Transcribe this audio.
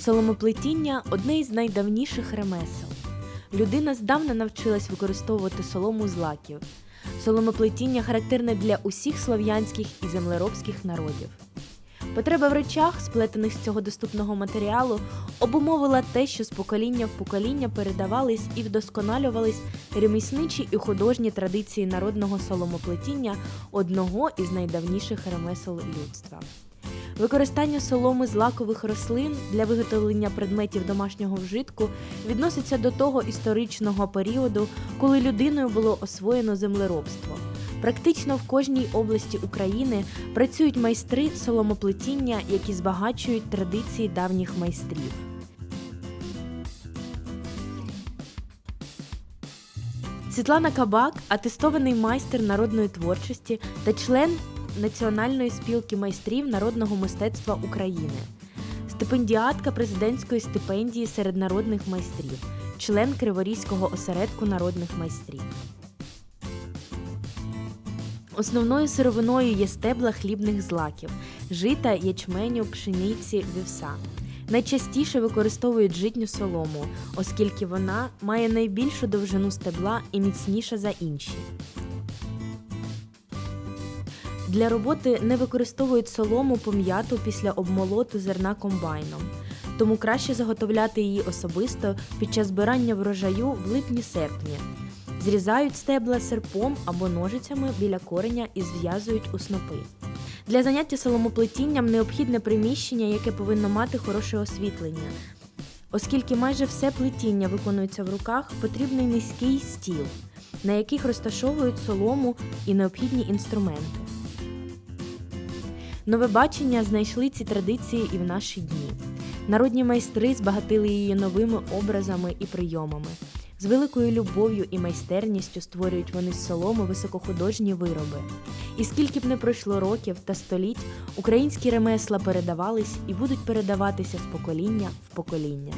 Соломоплетіння одне із найдавніших ремесел. Людина здавна навчилась використовувати солому з лаків. Соломоплетіння характерне для усіх слов'янських і землеробських народів. Потреба в речах, сплетених з цього доступного матеріалу, обумовила те, що з покоління в покоління передавались і вдосконалювались ремісничі і художні традиції народного соломоплетіння одного із найдавніших ремесел людства. Використання соломи з лакових рослин для виготовлення предметів домашнього вжитку відноситься до того історичного періоду, коли людиною було освоєно землеробство. Практично в кожній області України працюють майстри соломоплетіння, які збагачують традиції давніх майстрів. Світлана Кабак атестований майстер народної творчості та член Національної спілки майстрів народного мистецтва України, стипендіатка президентської стипендії серед народних майстрів, член Криворізького осередку народних майстрів. Основною сировиною є стебла хлібних злаків, жита, ячменю, пшениці, вівса. Найчастіше використовують житню солому, оскільки вона має найбільшу довжину стебла і міцніша за інші. Для роботи не використовують солому пом'яту після обмолоту зерна комбайном, тому краще заготовляти її особисто під час збирання врожаю в липні-серпні. Зрізають стебла серпом або ножицями біля кореня і зв'язують у снопи. Для заняття соломоплетінням необхідне приміщення, яке повинно мати хороше освітлення. Оскільки майже все плетіння виконується в руках, потрібний низький стіл, на яких розташовують солому і необхідні інструменти. Нове бачення знайшли ці традиції і в наші дні. Народні майстри збагатили її новими образами і прийомами. З великою любов'ю і майстерністю створюють вони з соломи високохудожні вироби. І скільки б не пройшло років та століть, українські ремесла передавались і будуть передаватися з покоління в покоління.